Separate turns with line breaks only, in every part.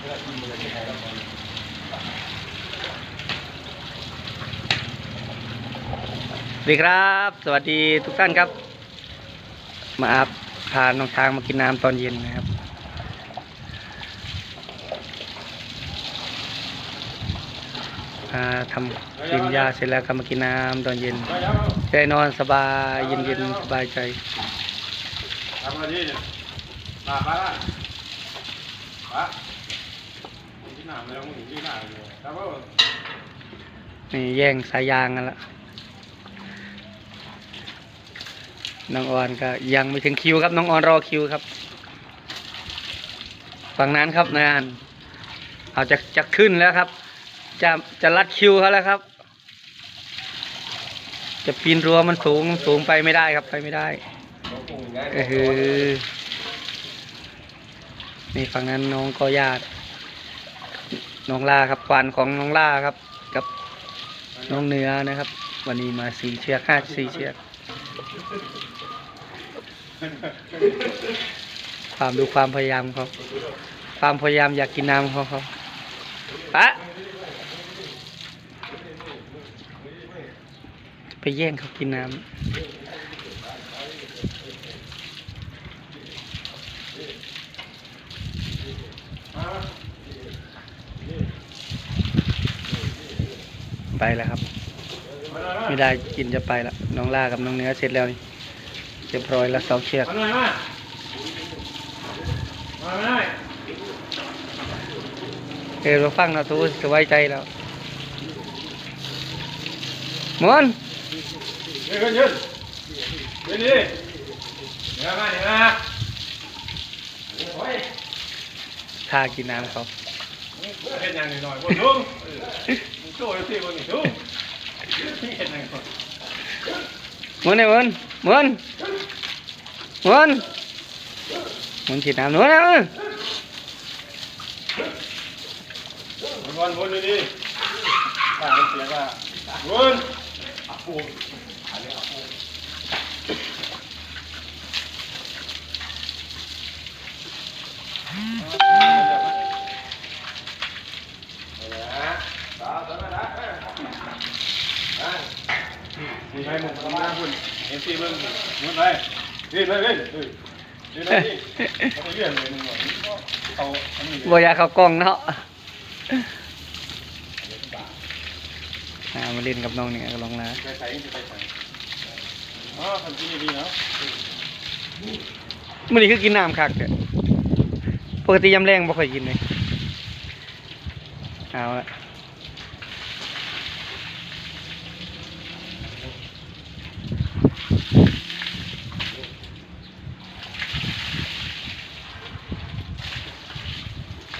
สวัสดีครับ สวัสดีทุกท่านครับ มาอาบพาน้องช้างมากินน้ำตอนเย็นนะครับอ่าทำกินยาเสร็จแล้วก็มากินน้ำตอนเย็นได้นอนสบายเย็นๆสบายใจ
ทำอะไรเนี่ยมาป้าละป้าที่หน นามเลยครับว่า
นี่แย่งสายยางกันละน้องออนก็ยังไม่ถึงคิวครับน้องออนรอคิวครับ ฝั่งนั้นครับนานเอาจะจะขึ้นแล้วครับ จะจะรัดคิวเขาแล้วครับ จะปีนรั้วมันสูงสูงไปไม่ได้ครับไปไม่ได้เออนี่ฝั่งนั้นน้องก็ญาติ น้องล่าครับควานของน้องล่าครับ กับน้องเนื้อนะครับ วันนี้มาสี่เชือกห้าสี่เชือกความดูความพยายามเขาความพยายามอยากกินน้ำเขาเขาปะไปแย่งเขากินน้ำ ไปแล้วครับ ไม่ได้กินจะไปละน้องล่ากับน้องเนื้อเสร็จแล้วนี่เรียบร้อยแล้วเสาเชือก
มาหน่อยมามาหน่อย
เออเราฟังเราทูสบายใจแล้วหมอน
ยืนยืนยืนดิเดี๋ยวมาเดี๋ยวมาโอ้ย
ทากินน้ำเขา
เห็นยังหน่อยบนลุงโจ้ยสิบนนี่ลุงเห็นยังก่อน
มอนเนี่ยมอนมอนมอนมอนฉีดน้ำหนูนะ
บนบนดิป้าเสียว่าบนมีใครมุกทำหน้า คุณเอ็มซีเบิ้งมุดไปวิ่เลยวิ่งวิ่งวิ่งเลยเขาเลื่อนเลยมึงบอกเขาอันนี้
บัวยากเขากล้องเนาะอ่ามาเล่นกับน้องเนี่ยก็ลองนะ
ไปใส่ไปใส่อ๋อทำที่นี่ดีเนาะ
มื่อนี้คือกินน้ำคักเด้อปกติยำแรงบ่ค่อยกินเลยเอาละ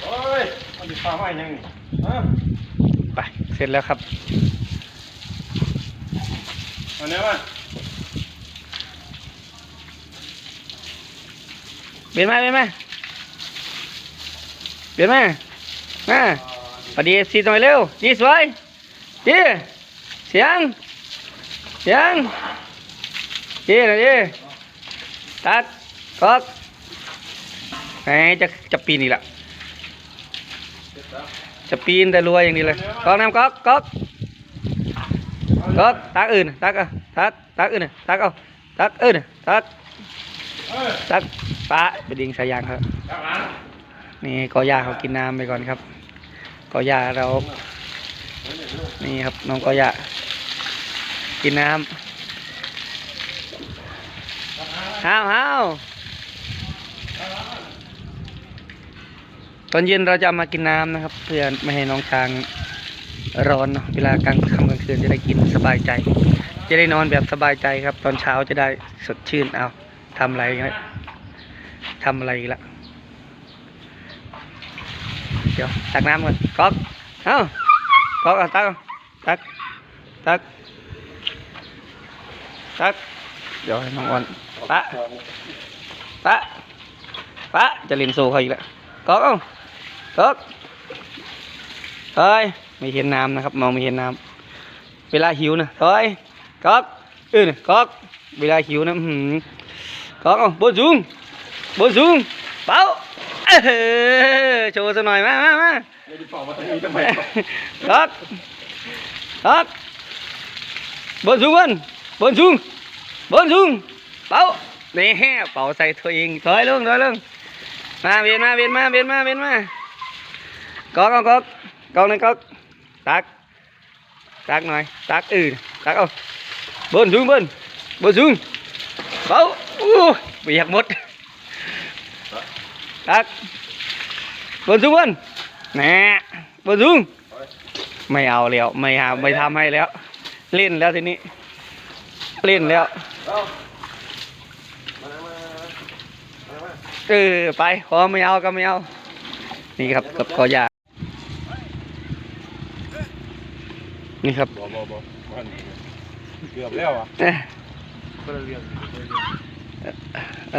โอ้ ยมันติดฟ้าไหมยังนี่ฮะ
ไปเสร็จแล้วครับ
อันนี้มา
เปลี่ยนไหมเปลี่ยนไหมเปลี่ยนไหมมาพอดีสีหน่อยเร็วจีสวยจีเสียง เสียงจีหน่อยจีตัดก๊อกไหนจะจะปีนอีกละ จะปีนแต่รัวอย่างนี้เลยก๊อกน้ำก๊อกก๊อกก๊อกตักอื่นตักเอาตักตักอื่นตักเอาตักอื่นตักตักปะไปดิงสายยางครับนี่กอยาเขากินน้ำไปก่อนครับกอยาเรา นี่ครับน้องกอยากินน้ำห้าวห้าว ตอนเย็นเราจะามากินน้ำนะครับ เพื่อไม่ให้น้องช้างร้อนเนาะเวลากลางค่ำกลางคืนจะได้กินสบายใจ จะได้นอนแบบสบายใจครับ ตอนเช้าจะได้สดชื่นเอาทำอะไรอีกแล้วทำอะไรอีกละเดี๋ยวตักน้ำก่อนก๊อกเอ้าก๊อกเอาตักเอาตักตักตักเดี๋ยวให้น้องอ่อนปะปะปะจะเล่นโซ่เขาอีกแล้วก๊อกเอ้า ก๊อกเฮ้ยไม่เห็นน้ำนะครับ มองไม่เห็นน้ำเวลาหิวนะเฮ้ยก๊อกเออก๊อกเวลาหิวนะอื้อหืมก๊อกเอ้าบนสูงบนสูงเป้าเออโชว์สักหน่อยมามามา
ไม่ได้บอกมาตรงนี้ทำไม
ครับครับบนสูงบนบนสูงบนสูงเป่านี่แฮ่เป่าใส่ตัวเองถอยลงถอยลงมาเวียนมาเวียนมาเวียนมาเวียนมา กอกเอากอกกอกหนึ่งกอกตักตักหน่อยตักอือตักเอาบนสูงบนบนสูงเป่าอู้เบียกหมดตักบนสูงบนแหน่บนสูงไม่เอาแล้วไม่หาไม่ทำให้แล้ว เล่นแล้วทีนี้ เล่นแล้ว
เอ
อไปพอไม่เอาก็ไม่เอา นี่ครับกับกอยา นี่ครับ
บ่บ่บ่มันเกือบแล้วอะ
เอ้ย
คนละเรื่อง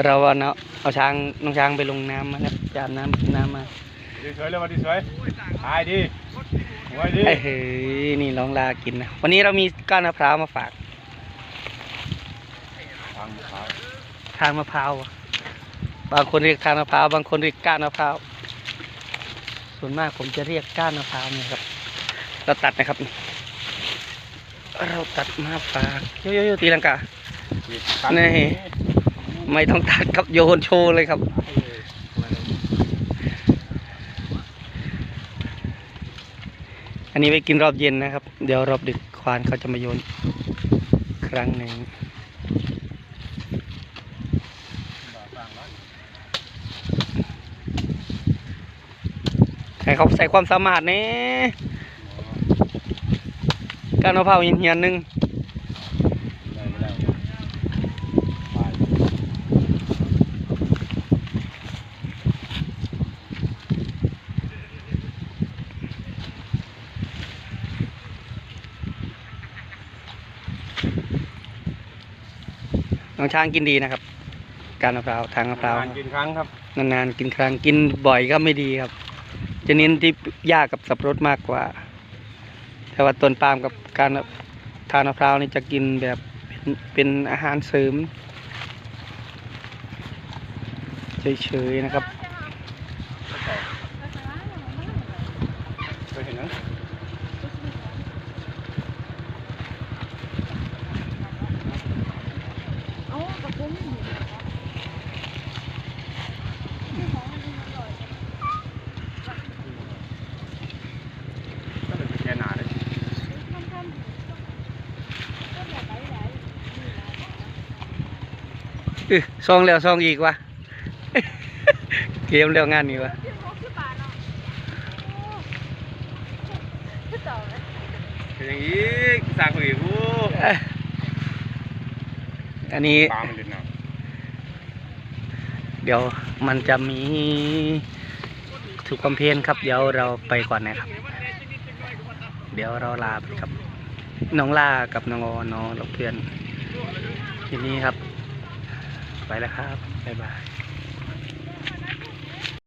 เราเอาเนาะเอาช้างน้องช้างไปลงน้ำมาแล้วจามน้ำน้ำมา
ดีสวยเลยมาดีสวยตายดีหวยดี
เฮ้ยนี่ลองลากินนะวันนี้เรามีก้านมะพร้าวมาฝาก
ทางขาว
ทางมะพร้าวบางคนเรียกทางมะพร้าวบางคนเรียกก้านมะพร้าวส่วนมากผมจะเรียกก้านมะพร้าวเนี่ยครับเราตัดนะครับ เราตัดมาฝากโยโยโยตีลังกานี่ไม่ต้องตัดครับโยนโชว์เลยครับ อันนี้ไปกินรอบเย็นนะครับ เดี๋ยวรอบดึกควานเขาจะมาโยนครั้งหนึ่งให้เขาใส่ความสามารถนี่ การมะพร้าวเหียนหนึ่งน้องช้างกินดีนะครับ การมะพร้าวทางมะพร้าว
นานกินครั้งครับ
นานๆกินครั้งกินบ่อยก็ไม่ดีครับ จะเน้นที่หญ้ากับสับปะรดมากกว่า แต่ว่าต้นปาล์มกับการทานมะพร้าวนี่จะกินแบบเป็นเป็นอาหารเสริมเฉยๆนะครับ
เคยเห็นนั้น
เอากระปุกนี่
ก็เลยแค่หนาเลย
ทำทำก็แบบไหลไหล
เออ ซองแล้วซองอีกวะเกมแล้วงานนี้วะ
ที่หกสิบบาทเนาะที่ต่อไหม
เป็นอย่างนี้สร้างคนอื่นผู้
เอ้ยอันนี้
ปลามันเล่นน้
เดี๋ยวมันจะมีถูกคอมเพลนครับ เดี๋ยวเราไปก่อนนะครับ เดี๋ยวเราลาไปครับ น้องลากับน้องออน้องและเพื่อนทีนี้ครับไป แล้วครับ บ๊ายบาย